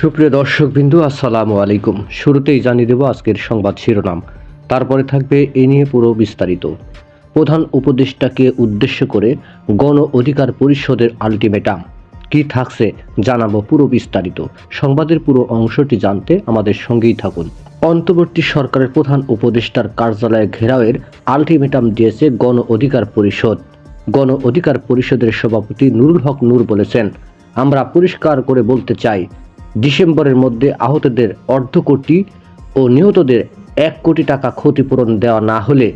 সুপ্রিয় দর্শক বিন্দু আসসালামু আলাইকুম। শুরুতেই জানিয়ে দেব আজকের সংবাদ শিরোনাম। তারপরে থাকবে এ নিয়ে পুরো বিস্তারিত। প্রধান উপদেষ্টাকে উদ্দেশ্য করে গণ অধিকার পরিষদের আলটিমেটাম। কি থাকছে জানাব পুরো বিস্তারিত। সংবাদের পুরো অংশটি জানতে আমাদের সঙ্গেই থাকুন। অন্তর্বর্তী সরকারের প্রধান উপদেষ্টার কার্যালয়ে ঘেরাওয়ের আলটিমেটাম দিয়েছে গণ অধিকার পরিষদ। গণ অধিকার পরিষদের সভাপতি নুরুল হক নূর বলেছেন, আমরা পরিষ্কার করে বলতে চাই ডিসেম্বরের মধ্যে আহতদের অর্ধ কোটি ও নিহতদের এক কোটি টাকা ক্ষতিপূরণ দেওয়া না হলে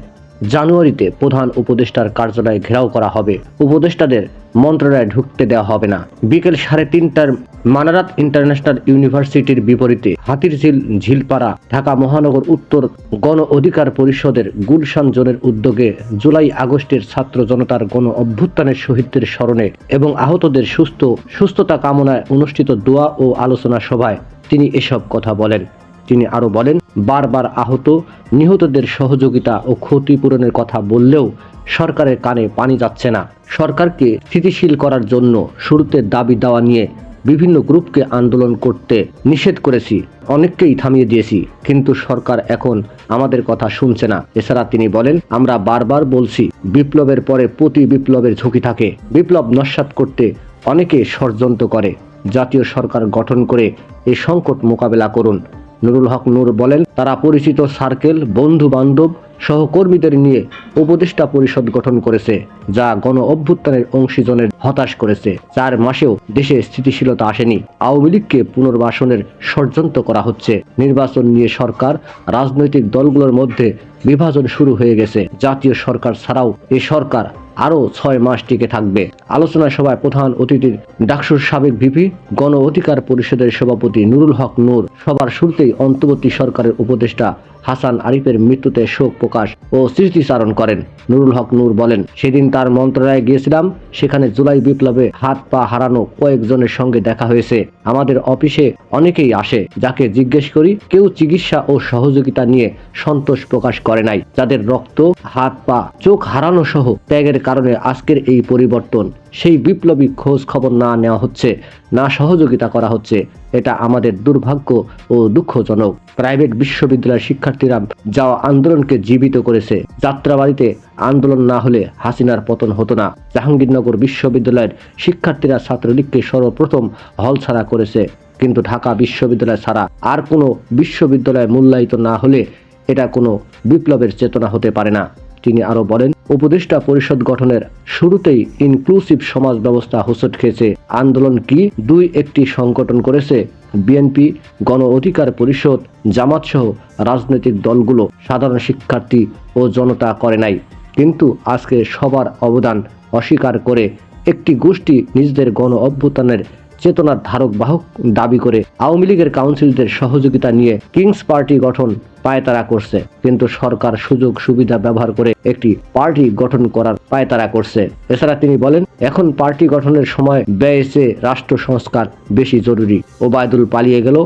জানুয়ারিতে প্রধান উপদেষ্টার কার্যালয়ে ঘেরাও করা হবে। উপদেষ্টাদের মন্ত্রণালয়ে ঢুকতে দেওয়া হবে না। বিকেল সাড়ে তিনটার মানারাত ইন্টারন্যাশনাল ইউনিভার্সিটির বিপরীতে হাতিরঝিল, ঝিলপাড়া, ঢাকা মহানগর উত্তর গণ অধিকার পরিষদের গুলশান জোনের উদ্যোগে জুলাই আগস্টের ছাত্র জনতার গণ অভ্যুত্থানের শহীদদের স্মরণে এবং আহতদের সুস্থ, সুস্থতা কামনায় অনুষ্ঠিত দোয়া ও আলোচনা সভায় তিনি এসব কথা বলেন। তিনি আরও বলেন বারবার আহত, নিহতদের সহযোগিতা ও ক্ষতিপূরণের কথা বললেও সরকারের কানে পানি যাচ্ছে না। সরকারকে স্থিতিশীল করার জন্য শুরুতে দাবি দেওয়া নিয়ে বিভিন্ন গ্রুপকে আন্দোলন করতে নিষেধ করেছি, অনেককেই থামিয়ে দিয়েছি। কিন্তু সরকার এখন আমাদের কথা শুনছে না। এছাড়া তিনি বলেন, আমরা বারবার বলছি, বিপ্লবের পরে প্রতি বিপ্লবের ঝুঁকি থাকে। বিপ্লব নস্যাৎ করতে অনেকে ষড়যন্ত্র করে। জাতীয় সরকার গঠন করে এই সংকট মোকাবেলা করুন। নুরুল হক নূর বলেন, তারা পরিচিত সার্কেল বন্ধু বান্ধব সহকর্মীদের নিয়ে উপদেষ্টা পরিষদ গঠন করেছে, যা গণ অভ্যুত্থানের অংশীজনের হতাশ করেছে। চার মাসেও দেশে স্থিতিশীলতা আসেনি। আওয়ামী লীগকে পুনর্বাসনের ষড়যন্ত্র করা হচ্ছে। নির্বাচন নিয়ে সরকার, রাজনৈতিক দলগুলোর মধ্যে বিভাজন শুরু হয়ে গেছে। জাতীয় সরকার ছাড়াও এই সরকার আরও ছয় মাস টিকে থাকবে। আলোচনা সভায় প্রধান অতিথির ডাকসুর সাবেক ভিপি, গণ অধিকার পরিষদের সভাপতি নুরুল হক নূর সবার শুরুতেই অন্তর্বর্তী সরকারের উপদেষ্টা হাসান আরিফের মৃত্যুতে শোক প্রকাশ ও স্মৃতিচারণ করেন। নুরুল হক নূর বলেন, সেদিন তার মন্ত্রণালয়ে গিয়েছিলাম, সেখানে জুলাই বিপ্লবে হাত পা হারানো কয়েকজনের সঙ্গে দেখা হয়েছে। আমাদের অফিসে অনেকেই আসে, যাকে জিজ্ঞেস করি কেউ চিকিৎসা ও সহযোগিতা নিয়ে সন্তোষ প্রকাশ করে নাই। যাদের রক্ত, হাত পা, চোখ হারানো সহ ত্যাগের কারণে আজকের এই পরিবর্তন, সেই বিপ্লবী খোঁজ খবর না নেওয়া হচ্ছে, না সহযোগিতা করা হচ্ছে, এটা আমাদের দুর্ভাগ্য ও দুঃখজনক। প্রাইভেট বিশ্ববিদ্যালয়ের শিক্ষার্থীরা যাওয়া আন্দোলনকে জীবিত করেছে। যাত্রাবাড়িতে আন্দোলন না হলে হাসিনার পতন হতো না। জাহাঙ্গীরনগর বিশ্ববিদ্যালয়ের শিক্ষার্থীরা ছাত্রলীগকে সর্বপ্রথম হল ছাড়া করেছে। কিন্তু ঢাকা বিশ্ববিদ্যালয় ছাড়া আর কোনো বিশ্ববিদ্যালয় মূল্যায়িত না হলে এটা কোনো বিপ্লবের চেতনা হতে পারে না। তিনি আরও বলেন, উপদেষ্টা পরিষদ গঠনের শুরুতেই ইনক্লুসিভ সমাজ ব্যবস্থা হোসট খেয়েছে। আন্দোলন কি? দুই, একটি সংগঠন করেছে বিএনপি গণ অধিকার পরিষদ জামাত সহ রাজনৈতিক দলগুলো। সাধারণ শিক্ষার্থী ও জনতা করে নাই। কিন্তু আজকে সবার অবদান অস্বীকার করে একটি গোষ্ঠী নিজেদের গণ অভ্যুত্থানের চেতনার ধারক বাহক দাবি করে আওয়ামী লীগের কাউন্সিলদের সহযোগিতা নিয়ে কিংস পার্টি গঠন পায়তারা করছে। কিন্তু সরকার সুযোগ সুবিধা ব্যবহার করে একটি পার্টি গঠন করার পায়তারা করছে। এছাড়া তিনি বলেন, এখন পার্টি গঠনের সময় ব্যয়েছে রাষ্ট্র সংস্কার বেশি জরুরি। ওবায়দুল পালিয়ে গেল।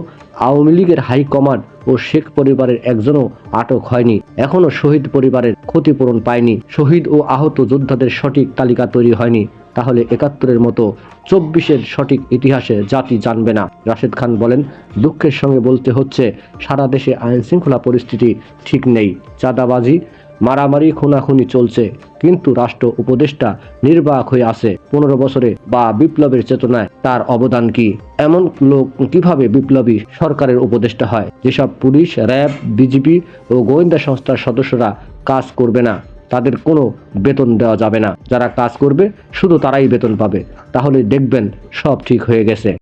আওয়ামী লীগের হাইকমান্ড ও শেখ পরিবারের একজনও আটক হয়নি। এখনও শহীদ পরিবারের ক্ষতিপূরণ পায়নি। শহীদ ও আহত যোদ্ধাদের সঠিক তালিকা তৈরি হয়নি। তাহলে একাত্তরের মতো চব্বিশের সঠিক ইতিহাসে জাতি জানবে না। রাশেদ খান বলেন, দুঃখের সঙ্গে বলতে হচ্ছে, সারা দেশে আইন শৃঙ্খলা পরিস্থিতি ঠিক নেই। চাঁদাবাজি, মারামারি, খুনাখুনি চলছে, কিন্তু রাষ্ট্র উপদেষ্টা নির্বাক হয়ে আছে। পনেরো বছরে বা বিপ্লবের চেতনায় তার অবদান কি? এমন লোক কীভাবে বিপ্লবী সরকারের উপদেষ্টা হয়? যেসব পুলিশ, র্যাব, বিজিবি ও গোয়েন্দা সংস্থার সদস্যরা কাজ করবে না। তাদের কোনো বেতন দেওয়া যাবে না। যারা কাজ করবে, শুধু তারাই বেতন পাবে। তাহলে দেখবেন সব ঠিক হয়ে গেছে।